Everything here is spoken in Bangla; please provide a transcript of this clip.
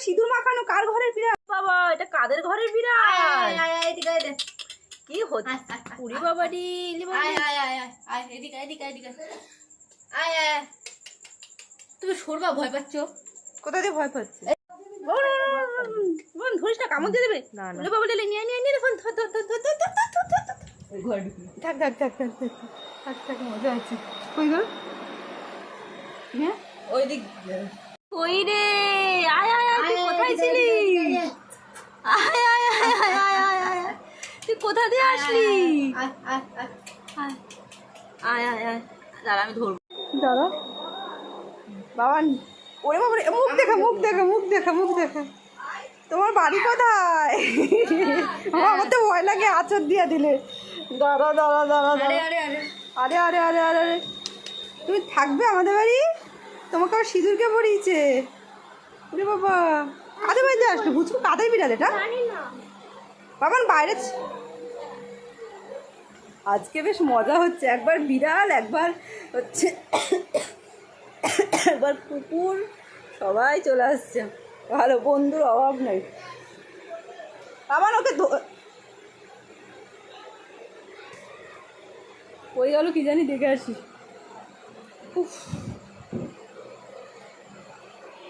সিঁদুর মাখানো কার ঘরের বিড়াল বাবা এটা কাদের ঘরের বিড়াল আয়, আয়, আয়, এদিকে আয় কি হচ্ছে আয়। বাবা বাবা আয়, রে। আয়, আয়, আয়, এদিকে, এদিকে, এদিকে। আয়, আয়। তুমি সরবা ভয় পাচ্ছ কোথা দিয়ে ভয় পাচ্ছে বোন ধরিস না কামড় দিয়ে দেবে না, না। বাবা রে নিয়ে নিয়ে নিয়ে ফোন ধর ধর ধর ধর ধর ধর ধর ধর থাক থাক থাক থাক থাক থাক থাক মজা আছে কই গো হ্যাঁ ওই দিক কই রে কোথা দিয়ে আসলি? আয়, আয়, দাঁড়া আমি ধরবো। দাঁড়া। বাবা ওরে বাবা মুখ দেখা মুখ দেখা মুখ দেখা মুখ দেখা। তোমার বাড়ি কোথায়? আমার তো ভয় লাগে আচর দিয়ে দিলে। দাঁড়া দাঁড়া দাঁড়া আরে দাঁড়া আরে। আরে আরে আরে আরে তুমি থাকবে আমাদের বাড়ি? তোমাকে আবার সিঁদুরকে পড়িয়েছে ওরে বাবা কাদের বাড়িতে আসলো? বুঝব কাদের বিড়াল এটা? বাবান বাইরে আজকে বেশ মজা হচ্ছে। একবার বিড়াল, একবার হচ্ছে একবার কুকুর, সবাই চলে আসছে। ভালো, বন্ধুর অভাব নেই। আমার ওকে ওই গেল কি জানি, দেখে আসি। উফ।